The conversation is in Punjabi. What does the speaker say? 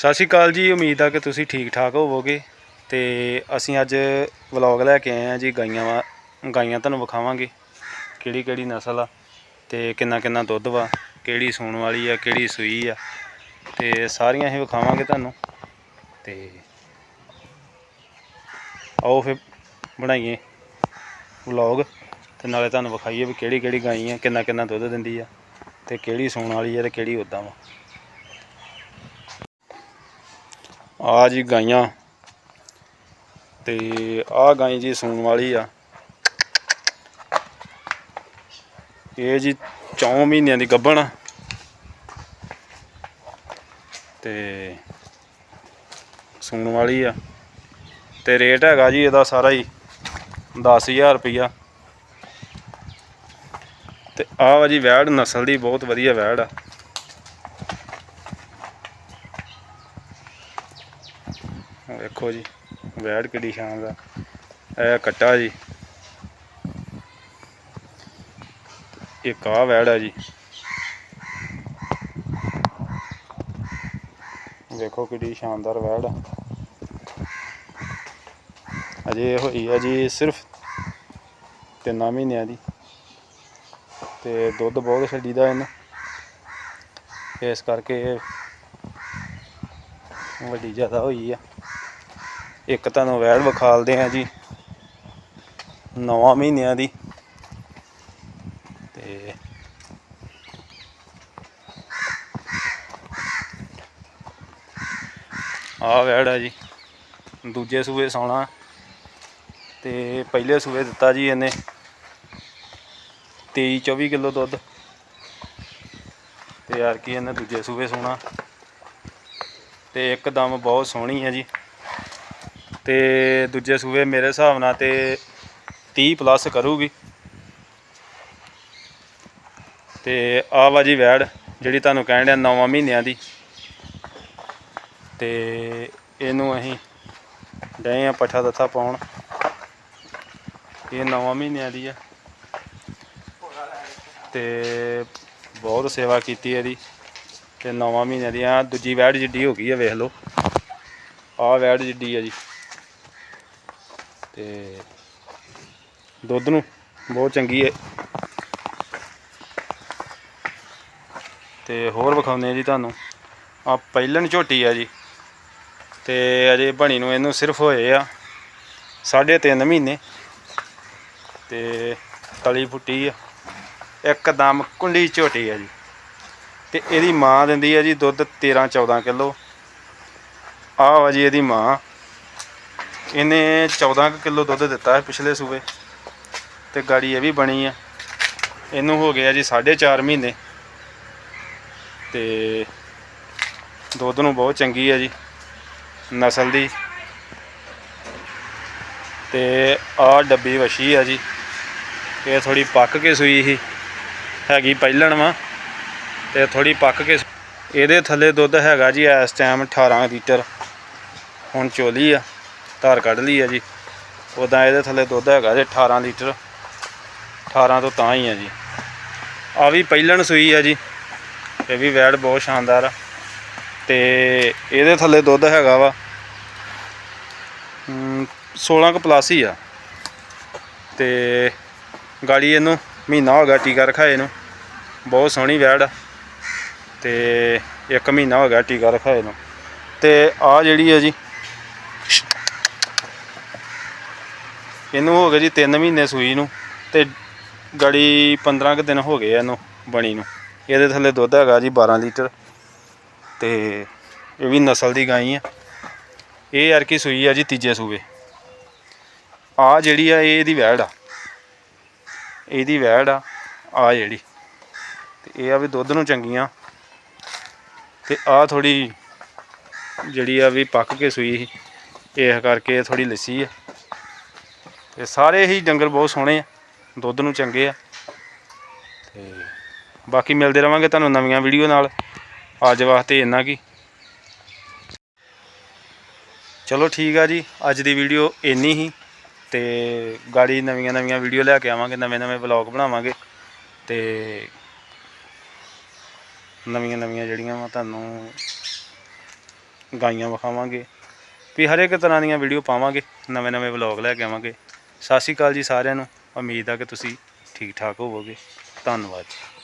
ਸਤਿ ਸ਼੍ਰੀ ਅਕਾਲ ਜੀ, ਉਮੀਦ ਆ ਕਿ ਤੁਸੀਂ ਠੀਕ ਠਾਕ ਹੋਵੋਗੇ। ਤੇ ਅਸੀਂ ਅੱਜ ਵਲੌਗ ਲੈ ਕੇ ਆਏ ਆ ਜੀ, ਗਾਈਆਂ ਵਾ, ਗਾਈਆਂ ਤੁਹਾਨੂੰ ਵਿਖਾਵਾਂਗੇ, ਕਿਹੜੀ ਕਿਹੜੀ ਨਸਲ ਆ ਤੇ ਕਿੰਨਾ ਕਿੰਨਾ ਦੁੱਧ ਵਾ, ਕਿਹੜੀ ਸੂਣ ਵਾਲੀ ਆ, ਕਿਹੜੀ ਸੂਈ ਆ। ਤੇ ਸਾਰੀਆਂ ਅਸੀਂ ਵਿਖਾਵਾਂਗੇ ਤੁਹਾਨੂੰ। ਤੇ ਆਓ ਫਿਰ ਬਣਾਈਏ ਵਲੌਗ, ਤੇ ਨਾਲੇ ਤੁਹਾਨੂੰ ਵਿਖਾਈਏ ਵੀ ਕਿਹੜੀ ਕਿਹੜੀ ਗਾਈ ਆ ਕਿੰਨਾ ਕਿੰਨਾ ਦੁੱਧ ਦਿੰਦੀ ਆ, ਤੇ ਕਿਹੜੀ ਸੂਣ ਵਾਲੀ ਆ ਤੇ ਕਿਹੜੀ ਉਦਾਂ ਵਾ। ਆ ਜੀ ਗਾਈਆਂ। ਤੇ ਆ ਗਾਈ ਜੀ ਸੂਣ ਵਾਲੀ ਆ। ਇਹ ਜੀ 4 ਮਹੀਨਿਆਂ ਦੀ ਗੱਭਣ ਆ। ਤੇ ਸੂਣ ਵਾਲੀ ਆ। ਤੇ ਰੇਟ ਹੈਗਾ ਜੀ ਇਹਦਾ ਸਾਰਾ ਹੀ 10000 ਰੁਪਈਆ। ਤੇ ਆਹ ਵਾ ਜੀ ਵੈੜ ਨਸਲ ਦੀ ਬਹੁਤ ਵਧੀਆ ਵੈੜ ਆ। ਵੇਖੋ ਜੀ ਵੈੜ ਕਿੱਡੀ ਸ਼ਾਨ ਦਾ। ਇਹ ਕੱਟਾ ਜੀ। ਇੱਕ ਆ ਵੈੜ ਆ ਜੀ। ਵੇਖੋ ਕਿੱਡੀ ਸ਼ਾਨਦਾਰ ਵੈੜ ਆ। ਅਜੇ ਹੋਈ ਆ ਜੀ, ਸਿਰਫ ਤਿੰਨਾਂ ਮਹੀਨਿਆਂ ਦੀ। ਤੇ ਦੁੱਧ ਬਹੁਤ ਛੱਡੀਦਾ ਇਹਨੂੰ। ਇਸ ਕਰਕੇ ਵੱਡੀ ਜ਼ਿਆਦਾ ਹੋਈ ਆ। ਇੱਕ ਤੁਹਾਨੂੰ ਵੈੜ ਵਿਖਾਲਦੇ ਆ ਜੀ। 9 ਮਹੀਨਿਆਂ ਦੀ। ਤੇ ਆ ਵੈੜ ਆ ਜੀ। ਦੂਜੇ ਸੂਏ ਸੌਣਾ। ਤੇ ਪਹਿਲੇ ਸੂਏ ਦਿੱਤਾ ਜੀ ਇਹਨੇ। 23 24 ਕਿਲੋ ਦੁੱਧ। ਤੇ ਯਾਰ ਕੀ ਇਹਨੇ ਦੂਜੇ ਸੂਏ ਸੋਣਾ। ਤੇ ਇੱਕਦਮ ਬਹੁਤ ਸੋਹਣੀ ਹੈ ਜੀ। ਤੇ ਦੂਜੇ ਸੂਏ ਮੇਰੇ ਹਿਸਾਬ ਨਾਲ ਤੇ 30 ਪਲੱਸ ਕਰੂਗੀ। ਤੇ ਆ ਵਾ ਜੀ ਵੈੜ, ਜਿਹੜੀ ਤੁਹਾਨੂੰ ਕਹਿਣ ਡਿਆ 9 ਮਹੀਨਿਆਂ ਦੀ। ਤੇ ਇਹਨੂੰ ਅਸੀਂ ਡਏ ਆ ਪੱਠਾ ਦੱਥਾ ਪਾਉਣ। ਇਹ 9 ਮਹੀਨਿਆਂ ਦੀ ਆ। ਤੇ ਬਹੁਤ ਸੇਵਾ ਕੀਤੀ ਇਹਦੀ। ਤੇ 9 ਮਹੀਨਿਆਂ ਦੀ ਆ। ਦੂਜੀ ਵੈੜ ਜਿੱਡੀ ਹੋ ਗਈ ਆ, ਵੇਖ ਲਓ। ਆ ਵੈੜ ਜਿੱਡੀ ਆ ਜੀ। ਤੇ ਦੁੱਧ ਨੂੰ ਬਹੁਤ ਚੰਗੀ ਹੈ ਤੇ ਹੋਰ ਵਿਖਾਉਂਦੇ ਆ ਜੀ ਤੁਹਾਨੂੰ। ਆ ਪਹਿਲਣ ਝੋਟੀ ਆ ਜੀ। ਤੇ ਅਜੇ ਬਣੀ ਨੂੰ ਇਹਨੂੰ ਸਿਰਫ ਹੋਏ ਆ ਸਾਢੇ ਤਿੰਨ ਮਹੀਨੇ। ਤੇ ਤਲੀ ਫੁੱਟੀ ਆ। ਇੱਕਦਮ ਕੁੰਡੀ ਝੋਟੀ ਆ ਜੀ। ਤੇ ਇਹਦੀ ਮਾਂ ਦਿੰਦੀ ਆ ਜੀ ਦੁੱਧ 13 14 ਕਿਲੋ। ਆਹ ਆ ਜੀ ਇਹਦੀ ਮਾਂ। ਇਹਨੇ 14 ਕਿਲੋ ਦੁੱਧ ਦਿੱਤਾ ਹੈ ਪਿਛਲੇ ਸੂਬੇ। ਤੇ ਗਾੜੀ ਇਹ ਵੀ ਬਣੀ ਆ। ਇਹਨੂੰ ਹੋ ਗਿਆ ਜੀ 4.5 ਮਹੀਨੇ। ਤੇ ਦੁੱਧ ਨੂੰ ਬਹੁਤ ਚੰਗੀ ਆ ਜੀ, ਨਸਲ ਦੀ। ਤੇ ਆ ਡੱਬੀ ਵਛੀ ਆ ਜੀ। ਇਹ ਥੋੜੀ ਪੱਕ ਕੇ ਸੂਈ ਸੀ। ਹੈਗੀ ਪਹਿਲਣ ਵਾ। ਤੇ ਥੋੜੀ ਪੱਕ ਕੇ ਇਹਦੇ ਥੱਲੇ ਦੁੱਧ ਹੈਗਾ ਜੀ ਇਸ ਟਾਈਮ 18 ਲੀਟਰ। ਹੁਣ ਚੋਲੀ ਆ। ਧਾਰ ਕੱਢ ਲਈ ਆ ਜੀ। ਉਦਾਂ ਇਹਦੇ ਥੱਲੇ ਦੁੱਧ ਹੈਗਾ ਜੀ 18 ਲੀਟਰ। 18 ਤੋਂ ਤਾਂ ਹੀ ਹੈ ਜੀ। ਆ ਵੀ ਪਹਿਲਣ ਸੂਈ ਆ ਜੀ। ਇਹ ਵੀ ਵੈੜ ਬਹੁਤ ਸ਼ਾਨਦਾਰ ਆ। ਤੇ ਇਹਦੇ ਥੱਲੇ ਦੁੱਧ ਹੈਗਾ ਵਾ ਹਮ, 16 ਕੁ ਪਲੱਸ ਹੀ ਆ। ਤੇ ਗਾੜੀ ਇਹਨੂੰ ਮਹੀਨਾ ਹੋ ਗਿਆ ਟੀਕਾ ਰਖਾਏ ਨੂੰ। ਬਹੁਤ ਸੋਹਣੀ ਵੈੜ ਆ। ਤੇ ਇੱਕ ਮਹੀਨਾ ਹੋ ਗਿਆ ਟੀਕਾ ਰਖਾਏ ਨੂੰ। ਤੇ ਆ ਜਿਹੜੀ ਹੈ ਜੀ ਇਹਨੂੰ ਹੋ ਗਏ ਜੀ 3 ਮਹੀਨੇ ਸੂਈ ਨੂੰ ਤੇ ਗਾੜੀ 15 ਕੁ ਦਿਨ ਹੋ ਗਏ ਆ ਇਹਨੂੰ ਬਣੀ ਨੂੰ। ਇਹਦੇ ਥੱਲੇ ਦੁੱਧ ਹੈਗਾ ਜੀ 12 ਲੀਟਰ ਤੇ ਇਹ ਵੀ ਨਸਲ ਦੀ ਗਾਈ ਆ। ਇਹ ਯਾਰ ਕੀ ਸੂਈ ਆ ਜੀ ਤੀਜੇ ਸੂਏ ਆ ਜਿਹੜੀ ਆ, ਇਹ ਇਹਦੀ ਵੈੜ ਆ। ਇਹਦੀ ਵੈੜ ਆ ਆ ਜਿਹੜੀ। ਤੇ ਇਹ ਆ ਵੀ ਦੁੱਧ ਨੂੰ ਚੰਗੀਆਂ। ਤੇ ਆ ਥੋੜੀ ਜਿਹੜੀ ਆ ਵੀ ਪੱਕ ਕੇ ਸੂਈ ਸੀ, ਇਸ ਕਰਕੇ ਥੋੜੀ ਲੱਸੀ ਆ। ਤੇ ਸਾਰੇ ਹੀ ਜੰਗਲ ਬਹੁਤ ਸੋਹਣੇ ਆ, ਦੁੱਧ ਨੂੰ ਚੰਗੇ ਆ। ਤੇ ਬਾਕੀ ਮਿਲਦੇ ਰਵਾਂਗੇ ਤੁਹਾਨੂੰ ਨਵੀਆਂ ਵੀਡੀਓ ਨਾਲ। ਅੱਜ ਵਾਸਤੇ ਇੰਨਾ ਕੀ। ਚਲੋ ਠੀਕ ਆ ਜੀ, ਅੱਜ ਦੀ ਵੀਡੀਓ ਇੰਨੀ ਹੀ। ਤੇ ਗਾੜੀ ਨਵੀਆਂ ਨਵੀਆਂ ਵੀਡੀਓ ਲੈ ਕੇ ਆਵਾਂਗੇ, ਨਵੇਂ ਨਵੇਂ ਵਲੌਗ ਬਣਾਵਾਂਗੇ। ਤੇ ਨਵੀਆਂ ਨਵੀਆਂ ਜਿਹੜੀਆਂ ਵਾ ਤੁਹਾਨੂੰ ਗਾਈਆਂ ਵਿਖਾਵਾਂਗੇ। ਵੀ ਹਰ ਇੱਕ ਤਰ੍ਹਾਂ ਦੀਆਂ ਵੀਡੀਓ ਪਾਵਾਂਗੇ, ਨਵੇਂ ਨਵੇਂ ਵਲੌਗ ਲੈ ਕੇ ਆਵਾਂਗੇ। ਸਤਿ ਸ਼੍ਰੀ ਅਕਾਲ ਜੀ ਸਾਰਿਆਂ ਨੂੰ। ਉਮੀਦ ਆ ਕਿ ਤੁਸੀਂ ਠੀਕ ਠਾਕ ਹੋਵੋਗੇ। ਧੰਨਵਾਦ। ਜੀ